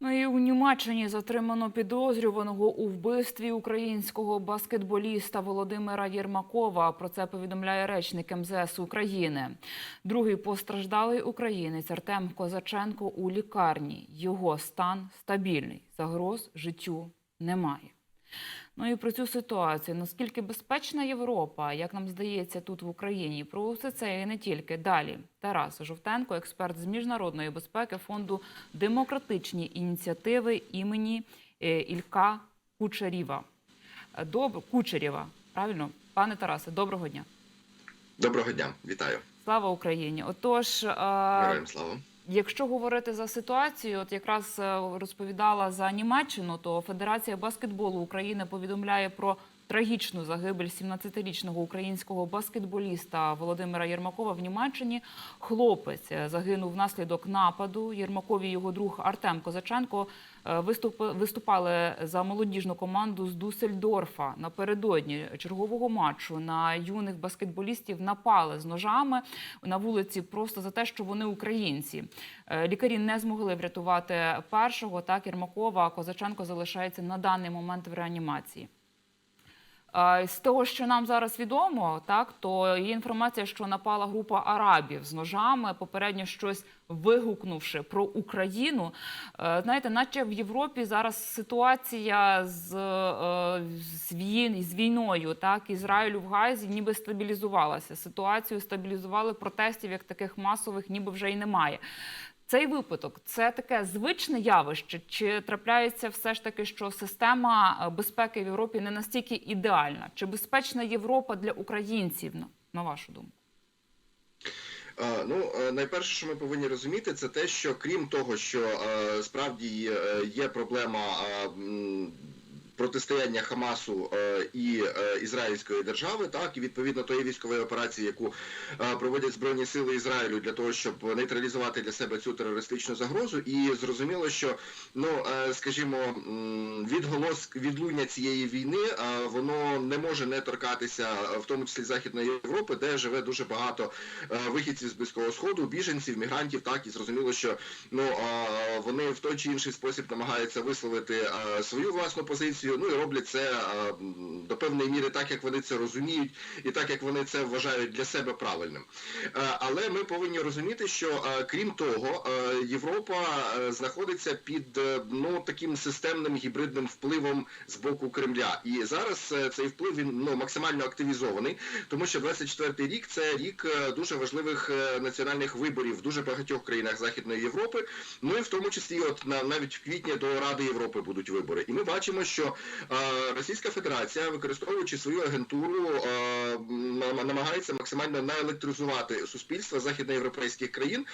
Ну і у Німеччині затримано підозрюваного у вбивстві українського баскетболіста Володимира Єрмакова. Про це повідомляє речник МЗС України. Другий постраждалий українець Артем Козаченко у лікарні. Його стан стабільний. Загроз життю немає. Ну і про цю ситуацію. Наскільки безпечна Європа, як нам здається, тут в Україні? Про все це і не тільки. Далі Тарас Жовтенко, експерт з міжнародної безпеки фонду демократичні ініціативи імені е, Ілька Кучеріва. Е, Доб... Кучерєва. Правильно, пане Тарасе, доброго дня. Доброго дня, вітаю. Слава Україні. Отож, е, Героям слава. Якщо говорити за ситуацію, от якраз е, розповідала за Німеччину, то Федерація баскетболу України повідомляє про трагічну загибель 17-річного українського баскетболіста Володимира Єрмакова в Німеччині. Хлопець е, загинув внаслідок нападу. Єрмакові його друг Артем Козаченко виступали за молодіжну команду з Дусельдорфа. Напередодні чергового матчу на юних баскетболістів напали з ножами на вулиці просто за те, що вони українці. Е, Лікарі не змогли врятувати першого. Так Єрмакова Козаченко залишається на даний момент в реанімації. З того, що нам зараз відомо, так то є інформація, що напала група арабів з ножами, попередньо щось вигукнувши про Україну. Е, Знаєте, наче в Європі зараз ситуація з, е, з, війн, з війною, так Ізраїлю в Газі, ніби стабілізувалася. Ситуацію стабілізували протестів, як таких масових, ніби вже й немає. Цей випадок це таке звичне явище, чи трапляється все ж таки, що система е, безпеки в Європі не настільки ідеальна? Чи безпечна Європа для українців, на- вашу думку? Ну, е, найперше, що ми повинні розуміти, це те, що крім того, що е, справді є проблема протистояння Хамасу е, і е, Ізраїльської держави, так і відповідно тої військової операції, яку е, проводять збройні сили Ізраїлю для того, щоб нейтралізувати для себе цю терористичну загрозу, і зрозуміло, що ну скажімо, відголос відлуння цієї війни, воно не може не торкатися, в тому числі Західної Європи, де живе дуже багато вихідців з близького сходу, біженців, мігрантів, так і зрозуміло, що ну вони в той чи інший спосіб намагаються висловити свою власну позицію. Ну і роблять це е, до певної міри так, як вони це розуміють, і так як вони це вважають для себе правильним. Е, Але ми повинні розуміти, що е, крім того, Європа знаходиться під ну таким системним гібридним впливом з боку Кремля. І зараз цей вплив він ну максимально активізований, тому що 24-й рік це рік дуже важливих національних виборів в дуже багатьох країнах Західної Європи. Ну і в тому числі, от на навіть в квітні до Ради Європи будуть вибори. І ми бачимо, що Російська Федерація, використовуючи свою агентуру, е, намагається максимально наелектризувати суспільство західноєвропейських країн.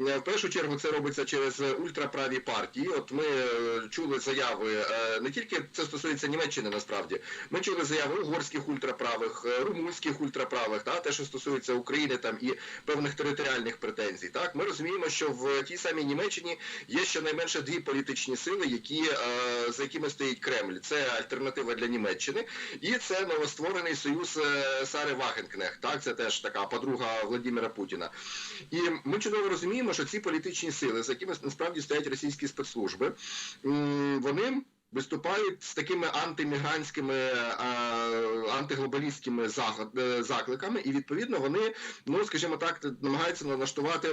Е, В першу чергу це робиться через ультраправі партії. От ми е, чули заяви е, не тільки це стосується Німеччини, насправді. Ми чули заяви угорських ультраправих, е, румунських ультраправих, та те, що стосується України там і певних територіальних претензій. Так ми розуміємо, що в тій самій Німеччині є щонайменше дві політичні сили, які е, за якими стоїть Кремль. Це альтернатива для Німеччини, і це новостворений союз е, Сари Вагенкнех. Так, це теж така подруга Владимира Путіна. І ми чудово розуміємо, що ці політичні сили, за якими насправді стоять російські спецслужби, вони. Виступають з такими антимігрантськими, е, антиглобалістськими е, закликами, і відповідно вони, ну скажімо так, намагаються налаштувати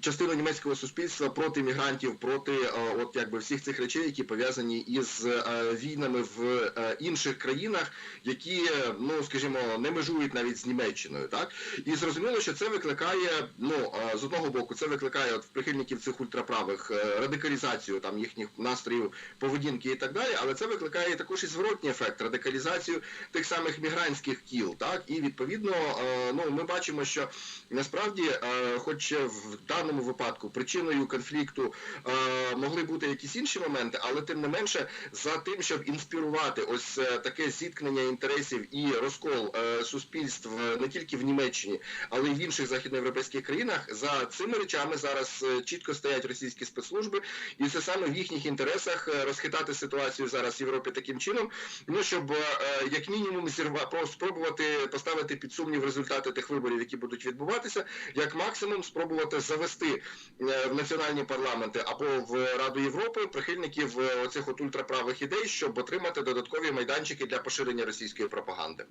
частину німецького суспільства проти мігрантів, проти е, от якби всіх цих речей, які пов'язані із війнами в інших країнах, які, ну скажімо, не межують навіть з Німеччиною, так? І зрозуміло, що це викликає, ну з одного боку, це викликає от в прихильників цих ультраправих радикалізацію там їхніх настроїв, поведінки і так далі, але це викликає також і зворотній ефект, радикалізацію тих самих мігрантських кіл, так? І відповідно, е, ну ми бачимо, що насправді, е, хоч в даному випадку причиною конфлікту е, могли бути якісь інші моменти, але тим не менше за тим, щоб інспірувати ось таке зіткнення інтересів і розкол суспільств не тільки в Німеччині, але й в інших західноєвропейських країнах, за цими речами зараз чітко стоять російські спецслужби, і це саме в їхніх інтересах інтересах е, розхитати ситуацію зараз в Європі таким чином, ну щоб е, як мінімум спробувати поставити під сумнів результати тих виборів, які будуть відбуватися, як максимум спробувати завести е, в національні парламенти або в Раду Європи прихильників оцих от ультраправих ідей, щоб отримати додаткові майданчики для поширення російської пропаганди.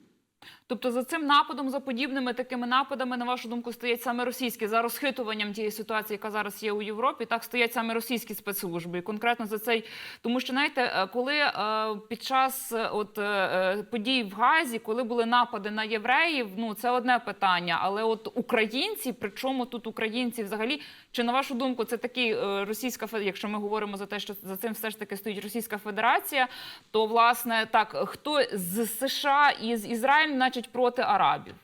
Тобто за цим нападом, за подібними такими нападами, на вашу думку, стоять саме російські за розхитуванням тієї ситуації, яка зараз є у Європі. Так стоять саме російські спецслужби, і конкретно за цей, тому що знаєте, е, коли е, під час е, от подій в Газі, коли були напади на євреїв, ну це одне питання. Але от українці, причому тут українці взагалі, чи на вашу думку, це такий російська якщо ми говоримо за те, що за цим все ж таки стоїть Російська Федерація, то власне так хто з США і з Ізраїлем, проти арабів.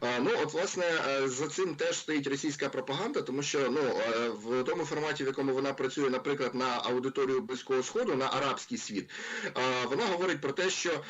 А, Ну, от власне е, за цим теж стоїть російська пропаганда, тому що ну е, в тому форматі, в якому вона працює, наприклад, на аудиторію близького сходу, на арабський світ, е, вона говорить про те, що е,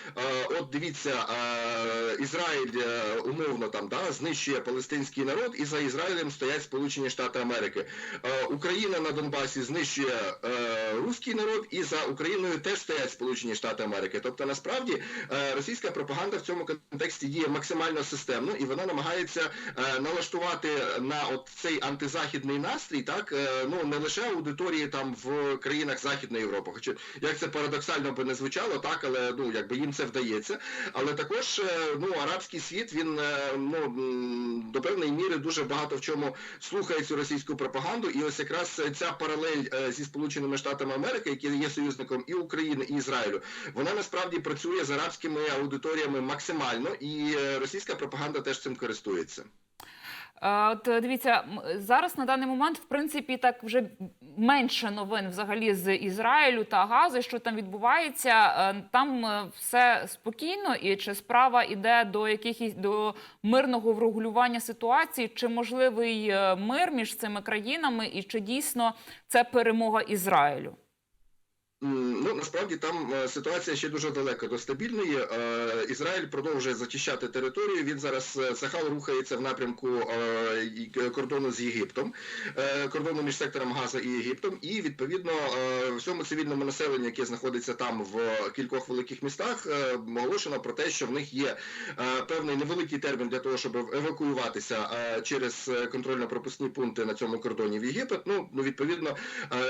от дивіться, е, Ізраїль е, умовно там да знищує палестинський народ, і за Ізраїлем стоять Сполучені Штати Америки. Е, Україна на Донбасі знищує е, руський народ, і за Україною теж стоять Сполучені Штати Америки. Тобто, насправді е, російська пропаганда в цьому контексті діє максимально системно, і вона намагається е, налаштувати на от цей антизахідний настрій, так е, ну не лише аудиторії там в країнах Західної Європи, хоча як це парадоксально би не звучало, так але ну якби їм це вдається. Але також е, ну арабський світ він е, ну до певної міри дуже багато в чому слухає цю російську пропаганду, і ось якраз ця паралель е, зі Сполученими Штатами Америки, які є союзником і України, і Ізраїлю, вона насправді працює з арабськими аудиторіями максимально, і е, російська пропаганда теж цим користується. От е, дивіться, зараз на даний момент, в принципі, так вже менше новин взагалі з Ізраїлю та Гази, що там відбувається. Е, Там е, все спокійно, і чи справа йде до якихось до мирного врегулювання ситуації, чи можливий мир між цими країнами, і чи дійсно це перемога Ізраїлю? Ну насправді там е, ситуація ще дуже далека до стабільної. Е, Ізраїль продовжує зачищати територію. Він зараз е, Сахал рухається в напрямку кордону з Єгиптом, кордону між сектором Газа і Єгиптом. І відповідно всьому цивільному населенню, яке знаходиться там в кількох великих містах, оголошено про те, що в них є певний невеликий термін для того, щоб евакуюватися через контрольно-пропускні пункти на цьому кордоні в Єгипет. Ну ну відповідно,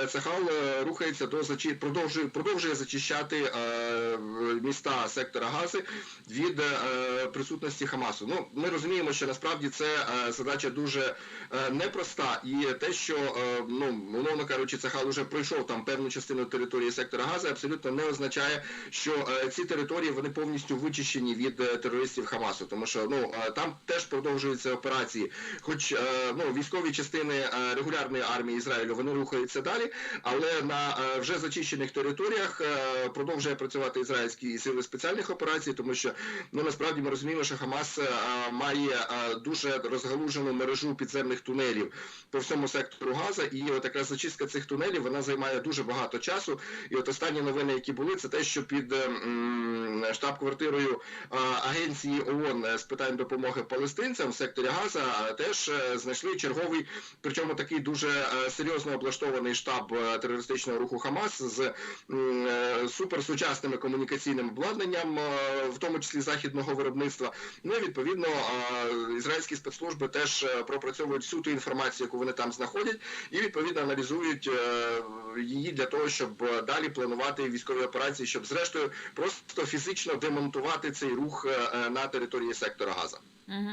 Сахал рухається до зачи... продовжує продовжує зачищати е, міста сектора Гази від е, присутності Хамасу. Ну ми розуміємо, що насправді це е, задача дуже е, непроста, і те, що е, ну умовно кажучи, Сахал уже пройшов там певну частину території сектора Гази, абсолютно не означає, що е, ці території вони повністю вичищені від е, терористів Хамасу, тому що ну е, там теж продовжуються операції, хоч е, ну військові частини е, регулярної армії Ізраїлю вони рухаються далі, але на е, вже зачищених територіях е, продовжує працювати ізраїльські сили спеціальних операцій, тому що ну насправді ми розуміємо, що Хамас е, має е, дуже розгалужену мережу підземних тунелів по всьому сектору Газа, і от якраз зачистка цих тунелів вона займає дуже багато часу. І от останні новини, які були, це те, що під е, штаб-квартирою агенції ООН з питань допомоги палестинцям в секторі Газа теж знайшли черговий, причому такий дуже серйозно облаштований штаб терористичного руху Хамас з суперсучасними комунікаційним обладнанням, е, в тому числі західного виробництва. Ну і відповідно е, ізраїльські спецслужби теж е, пропрацьовують всю ту інформацію, яку вони там знаходять, і відповідно аналізують е, її для того, щоб е, далі планувати військові операції, щоб зрештою просто фізично демонтувати цей рух е, е, на території сектора Газа. Угу.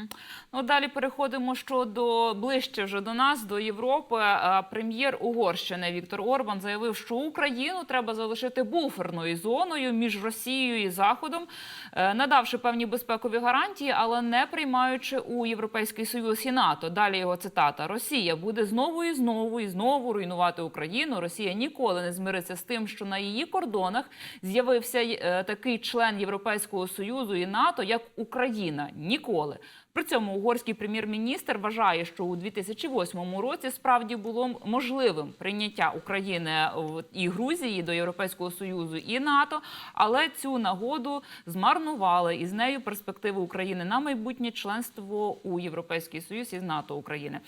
Ну далі переходимо щодо ближче вже до нас, до Європи. Прем'єр Угорщини Віктор Орбан заявив, що Україну треба залишити буферною зоною між Росією і Заходом, е, надавши певні безпекові гарантії, але не приймаючи у Європейський Союз і НАТО. Далі його цитата: Росія буде знову і знову і знову руйнувати Україну. Росія ніколи не змириться з тим, що на її кордонах з'явився е, такий член Європейського союзу і НАТО, як Україна. Ніколи. При цьому угорський прем'єр-міністр вважає, що у 2008 році справді було можливим прийняття України і Грузії до Європейського союзу і НАТО, але цю нагоду змарнували і з нею перспективи України на майбутнє членство у Європейський Союз із НАТО України.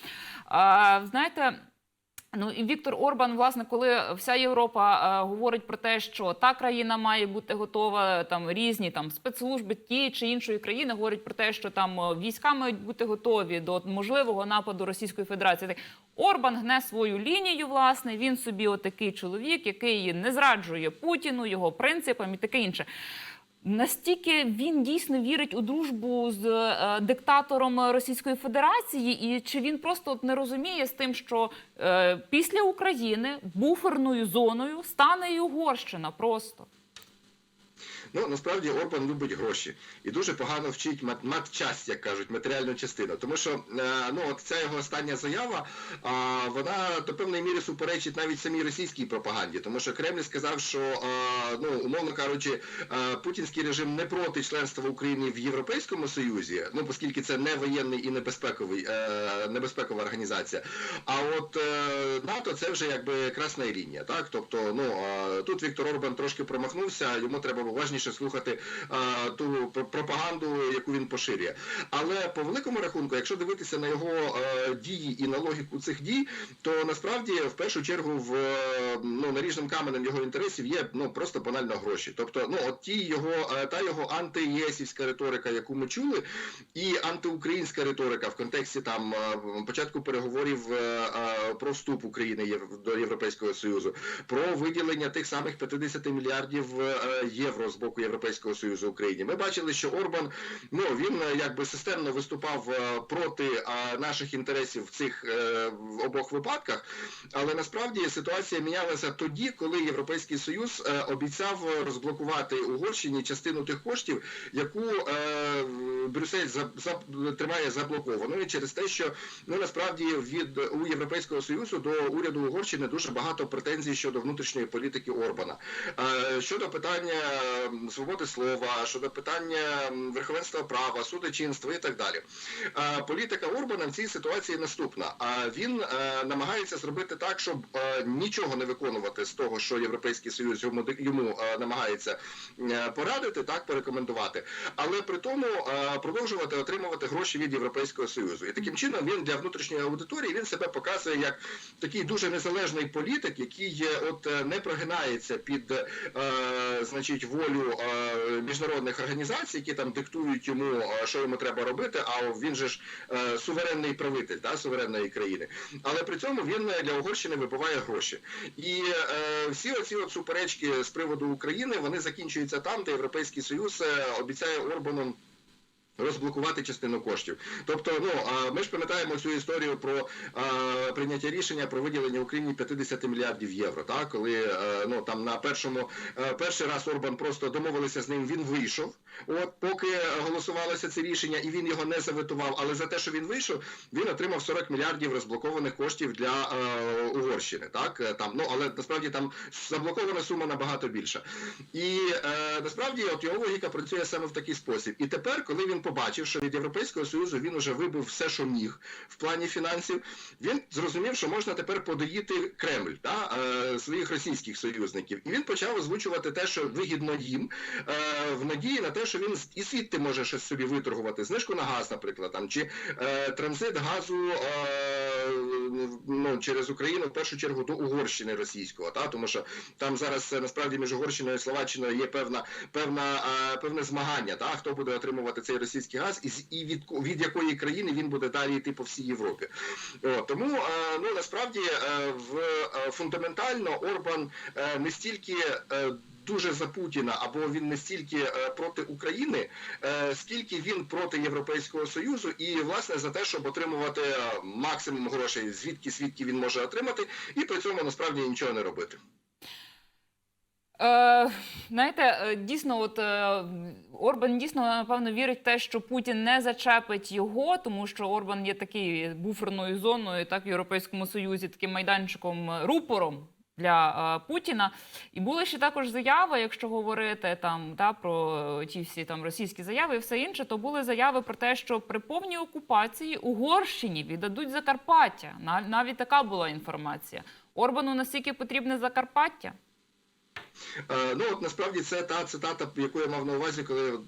Знаєте. Ну і Віктор Орбан, власне, коли вся Європа е, говорить про те, що та країна має бути готова, там різні там спецслужби тієї чи іншої країни говорять про те, що там е, війська мають бути готові до можливого нападу Російської Федерації. Так, Орбан гне свою лінію. Власне, він собі отакий чоловік, який не зраджує Путіну, його принципам і таке інше. Настільки він дійсно вірить у дружбу з е, диктатором Російської Федерації, і чи він просто от не розуміє з тим, що е, після України буферною зоною стане і Угорщина просто. Ну насправді Орбан любить гроші і дуже погано вчить мат, матчасть, як кажуть, матеріальну частину. Тому що е, ну от ця його остання заява, вона до певної міри суперечить навіть самій російській пропаганді, тому що Кремль сказав, що е, ну умовно кажучи, е, путінський режим не проти членства України в Європейському Союзі, ну оскільки це не воєнний і небезпековий небезпекова організація. А от НАТО це вже якби красна лінія, так тобто, ну тут Віктор Орбан трошки промахнувся, йому треба уважніше слухати е, ту пропаганду, яку він поширює. Але по великому рахунку, якщо дивитися на його е, дії і на логіку цих дій, то насправді в першу чергу в ну наріжним каменем його інтересів є ну просто банально гроші. Тобто, ну от ті його е, та його антиєсівська риторика, яку ми чули, і антиукраїнська риторика в контексті там початку переговорів про вступ України до Європейського Союзу, про виділення тих самих 50 мільярдів євро з боку Європейського Союзу Україні. Ми бачили, що Орбан ну він е, якби системно виступав е, проти наших інтересів в цих е, в обох випадках, але насправді ситуація мінялася тоді, коли Європейський Союз обіцяв розблокувати Угорщині частину тих коштів, яку Брюссель за, тримає заблокованою через те, що ну насправді від у Європейського Союзу до уряду Угорщини дуже багато претензій щодо внутрішньої політики Орбана. Щодо питання свободи слова, щодо питання верховенства права, судочинства і так далі. Е, політика Орбана в цій ситуації наступна. Він е, намагається зробити так, щоб е, нічого не виконувати з того, що Європейський Союз йому намагається порадити, так порекомендувати, але при тому продовжувати отримувати гроші від Європейського Союзу. І таким чином він для внутрішньої аудиторії він себе показує як такий дуже незалежний політик, який от не прогинається під значить волю міжнародних організацій, які там диктують йому, е, що йому треба робити. А він же ж е, суверенний правитель да, суверенної країни. Але при цьому він для Угорщини вибиває гроші. І е, всі оці от суперечки з приводу України вони закінчуються там, де Європейський Союз е, обіцяє Орбану. Розблокувати частину коштів, тобто, ну а ми ж пам'ятаємо цю історію про а, прийняття рішення про виділення Україні 50 мільярдів євро. Так, коли е, ну там на першому е, перший раз Орбан просто домовилися з ним, він вийшов. От поки голосувалося це рішення, і він його не заветував. Але за те, що він вийшов, він отримав 40 мільярдів розблокованих коштів для е, Угорщини. Так там ну але насправді там заблокована сума набагато більша. І е, насправді от його логіка працює саме в такий спосіб. І тепер, коли він побачив, що від Європейського Союзу він уже вибив все, що міг в плані фінансів, він зрозумів, що можна тепер подоїти Кремль та е, своїх російських союзників. І він почав озвучувати те, що вигідно їм, е, в надії на те, що він і звідти може щось собі виторгувати, знижку на газ, наприклад, там чи е, транзит газу ну, через Україну в першу чергу до Угорщини російського, та тому що там зараз насправді між Угорщиною і Словаччиною є певна певна певне змагання, та хто буде отримувати цей російський газ, і від від якої країни він буде далі йти по всій Європі. О, тому е, ну насправді е, в е, фундаментально Орбан не стільки Дуже за Путіна, або він не стільки проти України, скільки він проти Європейського Союзу, і власне за те, щоб отримувати максимум грошей, звідки звідки він може отримати, і при цьому насправді нічого не робити. Е, знаєте, е, дійсно, от е, Орбан дійсно напевно вірить в те, що Путін не зачепить його, тому що Орбан є такий буферною зоною, так в Європейському Союзі, таким майданчиком, рупором для е, Путіна. І були ще також заяви, якщо говорити там та про ті всі там російські заяви і все інше, то були заяви про те, що при повній окупації Угорщині віддадуть Закарпаття. Нав- Навіть така була інформація. Орбану настільки потрібне Закарпаття. Е, Ну от насправді це та цитата, яку я мав на увазі, коли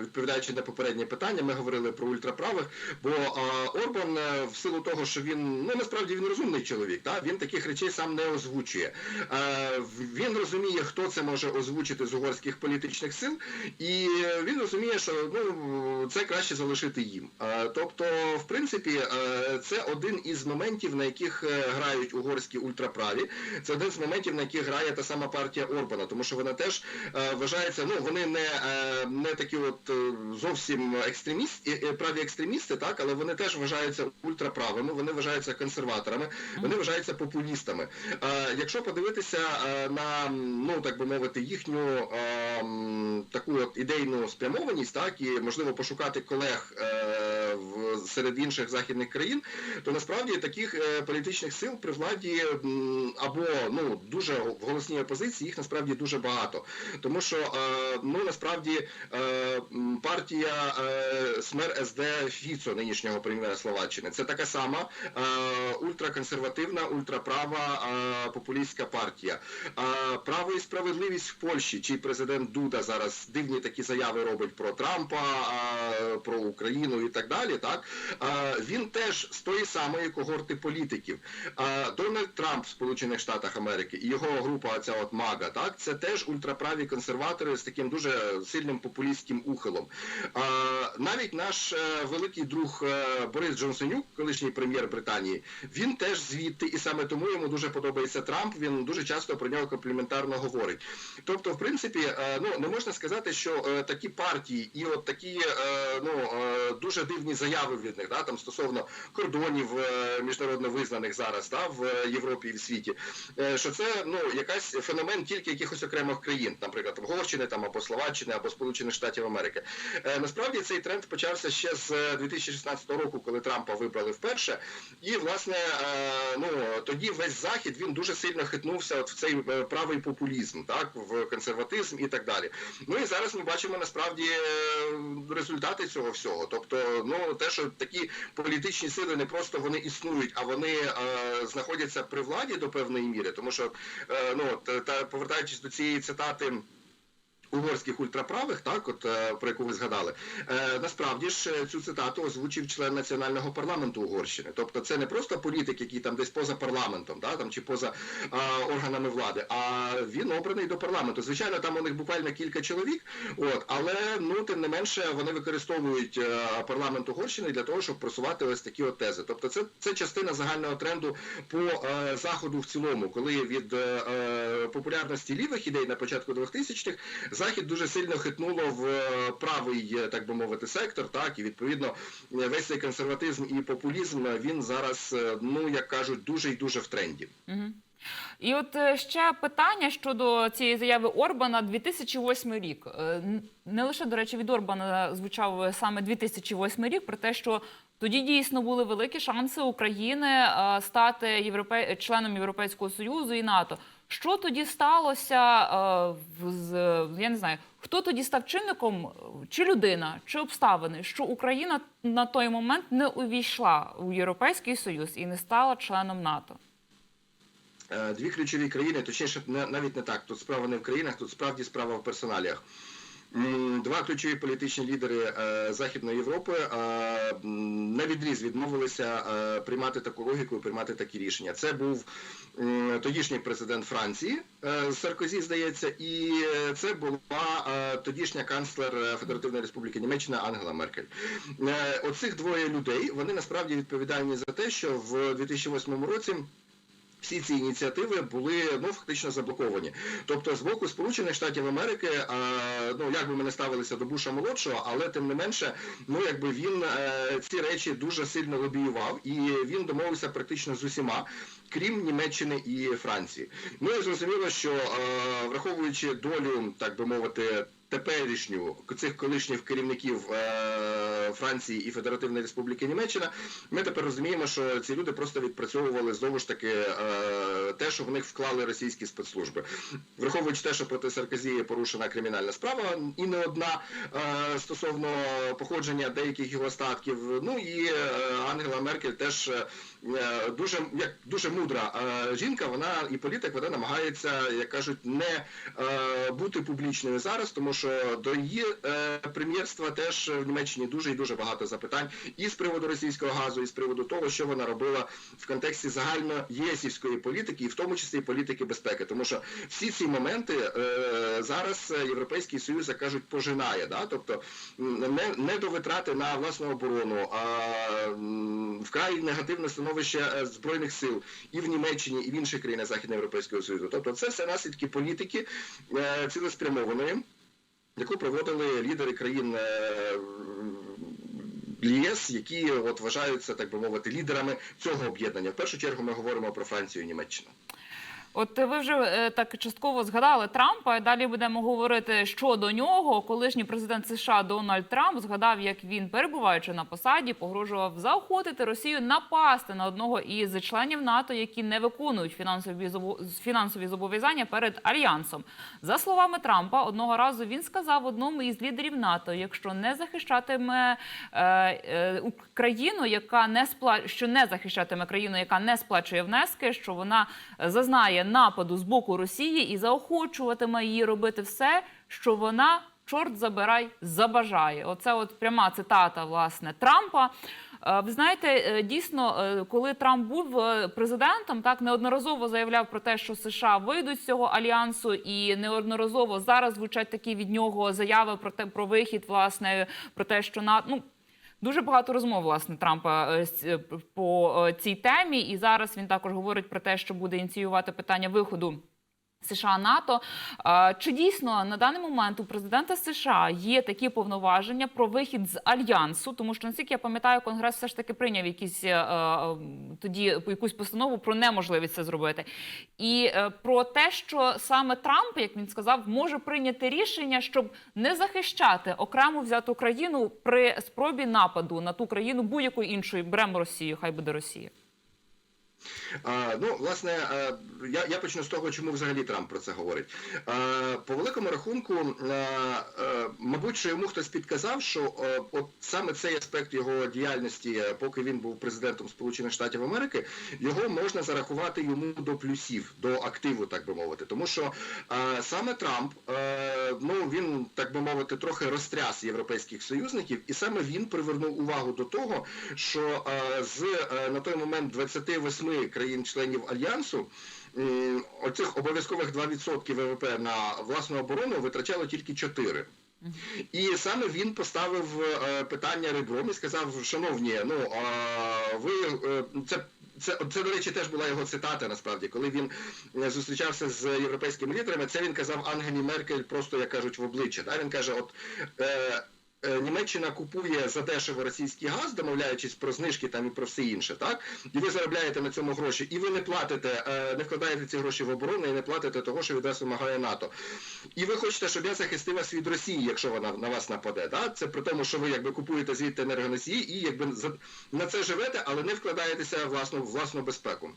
відповідаючи на попереднє питання, ми говорили про ультраправих. Бо е, Орбан е, в силу того, що він ну насправді він розумний чоловік, та він таких речей сам не озвучує. Він розуміє, хто це може озвучити з угорських політичних сил, і він розуміє, що ну це краще залишити їм. Тобто, в принципі, це один із моментів, на яких грають угорські ультраправі. Це один з моментів, на яких грає та сама партія Орбана, тому що вона теж е, вважається, ну вони не, е, не такі от е, зовсім екстреміст, е, е, праві екстремісти, так, але вони теж вважаються ультраправими, вони вважаються консерваторами, вони вважаються популістами. Е, Якщо подивитися е, на, ну так би мовити, їхню е, таку от ідейну спрямованість, так, і можливо пошукати колег е, в, серед інших західних країн, то насправді таких е, політичних сил при владі або ну дуже в голосній опозиції їх насправді дуже багато. Тому що ну насправді е, партія е, СМЕР СД Фіцо, нинішнього прем'єра Словаччини, це така сама ультраконсервативна, ультраправа популістська партія. Право і справедливість в Польщі, чий президент Дуда зараз дивні такі заяви робить про Трампа, про Україну і так далі. Так він теж з тої самої когорти політиків. Дональд Трамп в Сполучених Штатах Америки і його група, ця от МАГА, так це теж ультраправі консерватори з таким дуже сильним популістським ухилом. Е, Навіть наш е, великий друг е, Борис Джонсонюк, колишній прем'єр Британії, він теж звідти, і саме тому йому дуже подобається Трамп. Він дуже часто про нього компліментарно говорить. Тобто, в принципі, е, ну не можна сказати, що такі партії і от такі ну дуже дивні заяви від них, да, там стосовно кордонів міжнародно визнаних зараз да, в Європі і в світі, що це ну якась феномен тільки якихось окремих країн, наприклад, Угорщини там або Словаччини, або Сполучених Штатів Америки. Е, Насправді цей тренд почався ще з е, 2016 року, коли Трампа вибрали вперше. І власне е, ну тоді весь захід він дуже сильно хитнувся от в цей е, правий популізм, так в консерватизм і так далі. Ну і зараз ми бачимо насправді е, результати цього всього. Тобто, ну те, що такі політичні сили не просто вони існують, а вони е, знаходяться при владі до певної міри, тому що е, ну от, та повертаючись до цієї цитати. Угорських ультраправих, так, от е, про яку ви згадали, е, насправді ж е, цю цитату озвучив член національного парламенту Угорщини. Тобто це не просто політик, який там десь поза парламентом, да, там чи поза е, органами влади, а він обраний до парламенту. Звичайно, там у них буквально кілька чоловік, от, але ну тим не менше вони використовують е, парламент Угорщини для того, щоб просувати ось такі от тези. Тобто, це, це частина загального тренду по е, заходу в цілому, коли від е, популярності лівих ідей на початку 2000-х Захід дуже сильно хитнуло в е, правий, е, так би мовити, сектор, так, і відповідно е, весь цей консерватизм і популізм він зараз, ну як кажуть, дуже і дуже в тренді. Мгм. І от ще питання щодо цієї заяви Орбана 2008 рік. Не лише, до речі, від Орбана звучав саме 2008 рік, про те, що тоді дійсно були великі шанси України стати європе... членом Європейського Союзу і НАТО. Що тоді сталося е, з я не знаю, хто тоді став чинником, е, чи людина, чи обставини, що Україна на той момент не увійшла у Європейський Союз і не стала членом НАТО? Е, Дві ключові країни, точніше, навіть не так. Тут справа не в країнах, тут справді справа в персоналіях. Два ключові політичні лідери е, Західної Європи на відріз відмовилися е, приймати таку логіку і приймати такі рішення. Це був тодішній президент Франції е, Саркозі, здається, і це була тодішня канцлер Федеративної Республіки Німеччина Ангела Меркель. Оцих двоє людей вони насправді відповідальні за те, що в 2008 році. Всі ці ініціативи були ну фактично заблоковані. Тобто з боку Сполучених Штатів Америки, е, ну як би ми не ставилися до Буша молодшого, але тим не менше, ну якби він е, ці речі дуже сильно лобіював, і він домовився практично з усіма, крім Німеччини і Франції. Ну і зрозуміло, що е, враховуючи долю, так би мовити, теперішню цих колишніх керівників е, Франції і Федеративної Республіки Німеччина, ми тепер розуміємо, що ці люди просто відпрацьовували знову ж таки е, те, що в них вклали російські спецслужби, враховуючи те, що проти Саркозі є порушена кримінальна справа, і не одна е, стосовно походження деяких його статків. Ну і е, Ангела Меркель теж е, дуже як дуже мудра е, жінка. Вона і політик, вона намагається, як кажуть, не е, бути публічною зараз, тому що до її е, прем'єрства теж в Німеччині дуже і дуже багато запитань і з приводу російського газу, і з приводу того, що вона робила в контексті загально єсівської політики, і в тому числі політики безпеки, тому що всі ці моменти е, зараз Європейський Союз, як кажуть, пожинає, да? тобто не, не до витрати на власну оборону, а вкрай негативне становище е, збройних сил і в Німеччині, і в інших країнах Західноєвропейського Союзу. Тобто це все наслідки політики е, цілеспрямованої, яку проводили лідери країн. е, ЄС, які от вважаються, так би мовити, лідерами цього об'єднання. В першу чергу ми говоримо про Францію і Німеччину. От ви вже е, так частково згадали Трампа. Далі будемо говорити щодо нього. Колишній президент США Дональд Трамп згадав, як він, перебуваючи на посаді, погрожував заохотити Росію напасти на одного із членів НАТО, які не виконують фінансові фінансові зобов'язання перед альянсом. За словами Трампа, одного разу він сказав одному із лідерів НАТО: якщо не захищатиме е, е, Україну, яка не спла... що не захищатиме країну, яка не сплачує внески, що вона зазнає нападу з боку Росії і заохочуватиме її робити все, що вона. Чорт забирай, забажає. Оце от пряма цитата власне Трампа. Е, Ви знаєте, е, дійсно, е, коли Трамп був президентом, так неодноразово заявляв про те, що США вийдуть з цього альянсу, і неодноразово зараз звучать такі від нього заяви про те про вихід, власне, про те, що на ну. Дуже багато розмов власне Трампа е, е, по е, цій темі, і зараз він також говорить про те, що буде ініціювати питання виходу. США НАТО чи дійсно на даний момент у президента США є такі повноваження про вихід з альянсу? Тому що наскільки я пам'ятаю, конгрес все ж таки прийняв якісь е, е, тоді якусь постанову про неможливість це зробити, і е, про те, що саме Трамп, як він сказав, може прийняти рішення, щоб не захищати окремо взяту країну при спробі нападу на ту країну будь-якої іншої беремо Росію, хай буде Росія. А, ну, власне, я, я почну з того, чому взагалі Трамп про це говорить. Е, По великому рахунку, мабуть, що йому хтось підказав, що от саме цей аспект його діяльності, е, поки він був президентом Сполучених Штатів Америки, його можна зарахувати йому до плюсів, до активу, так би мовити. Тому що саме Трамп, ну він, так би мовити, трохи розтряс європейських союзників, і саме він привернув увагу до того, що з е, на той момент 28 країн-членів альянсу. Оцих обов'язкових 2% ВВП на власну оборону витрачало тільки 4. І саме він поставив е, питання ребром і сказав, шановні, ну ви е, це. Це, це, до речі, теж була його цитата, насправді, коли він е, зустрічався з європейськими лідерами, це він казав Ангелі Меркель просто, як кажуть, в обличчя. Да? Він каже, от е, Німеччина купує задешево російський газ, домовляючись про знижки там і про все інше, так? І ви заробляєте на цьому гроші, і ви не платите, е, не вкладаєте ці гроші в оборону і не платите того, що від вас вимагає НАТО. І ви хочете, щоб я захистив вас від Росії, якщо вона на вас нападе. Да? Це при тому, що ви якби купуєте звідти енергоносії і якби на це живете, але не вкладаєтеся власну, власну безпеку.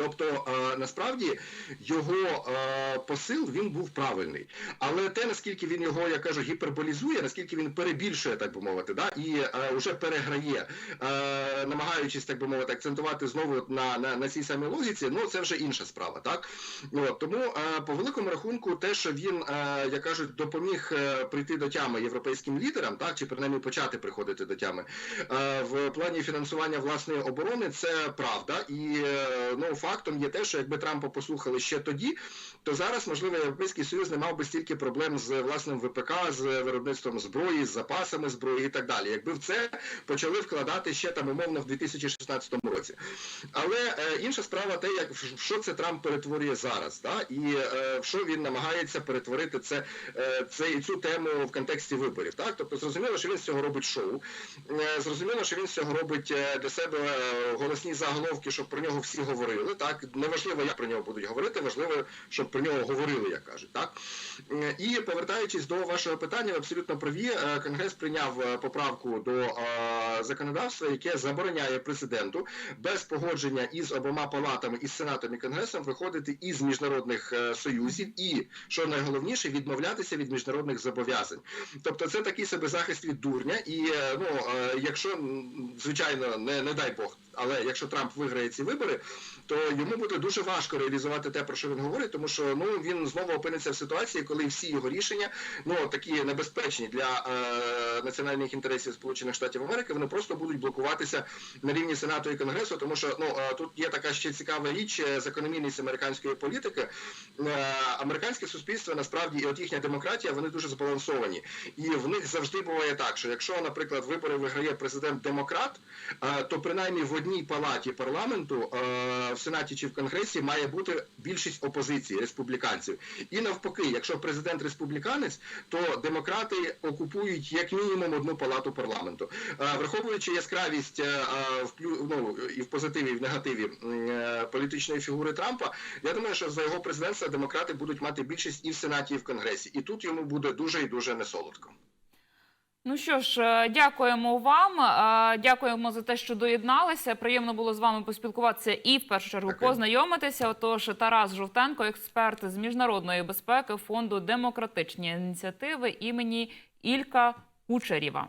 Тобто е, насправді його е, посил він був правильний, але те наскільки він його, я кажу, гіперболізує, наскільки він перебільшує, так би мовити, да, і вже переграє, е, намагаючись, так би мовити, акцентувати знову на, на, на цій самій логіці, ну це вже інша справа, так? От, тому по великому рахунку, те, що він, як кажуть, допоміг прийти до тями європейським лідерам, так чи принаймні почати приходити до тями в плані фінансування власної оборони, це правда, і ну фактом є те, що якби Трампа послухали ще тоді, то зараз, можливо, Європейський Союз не мав би стільки проблем з власним ВПК, з виробництвом зброї, з запасами зброї і так далі. Якби в це почали вкладати ще там умовно в 2016 році. Але е, інша справа те, як в що це Трамп перетворює зараз, да? і е, в що він намагається перетворити це, е, це і цю тему в контексті виборів. Так? Тобто зрозуміло, що він з цього робить шоу. Е, зрозуміло, що він з цього робить е, для себе е, голосні заголовки, щоб про нього всі говорили. Так неважливо, як про нього будуть говорити, важливо, щоб про нього говорили, як кажуть. Так Е, і повертаючись до вашого питання, ви абсолютно праві. Е, Конгрес прийняв е, поправку до законодавства, яке забороняє президенту без погодження із обома палатами, із сенатом і конгресом виходити із міжнародних союзів і, що найголовніше, відмовлятися від міжнародних зобов'язань. Тобто, це такий себе захист від дурня. І ну, якщо звичайно, не, не дай Бог, але якщо Трамп виграє ці вибори, то йому буде дуже важко реалізувати те, про що він говорить, тому що ну він знову опиниться в ситуації, коли всі його рішення, ну такі небезпечні для е, національних інтересів Сполучених Штатів Америки, вони просто будуть блокуватися на рівні Сенату і Конгресу, тому що ну е, тут є така ще цікава річ, е, закономірність американської політики. Е, американське суспільство насправді і от їхня демократія, вони дуже збалансовані, і в них завжди буває так, що якщо, наприклад, вибори виграє президент демократ, е, то принаймні в одній палаті парламенту е, в сенаті чи в конгресі має бути більшість опозиції республіканців. І навпаки, якщо президент республіканець, то демократи окупують як мінімум одну палату парламенту. Е, Враховуючи яскравість е, е, ну, і в позитиві, і в негативі політичної фігури Трампа, я думаю, що за його президентства демократи будуть мати більшість і в сенаті, і в конгресі. І тут йому буде дуже і дуже несолодко. Ну що ж, е, дякуємо вам. е, Дякуємо за те, що доєдналися. Приємно було з вами поспілкуватися і в першу чергу Дякую. познайомитися. Отож, Тарас Жовтенко, експерт з міжнародної безпеки фонду демократичні ініціативи імені Ілька Кучерєва.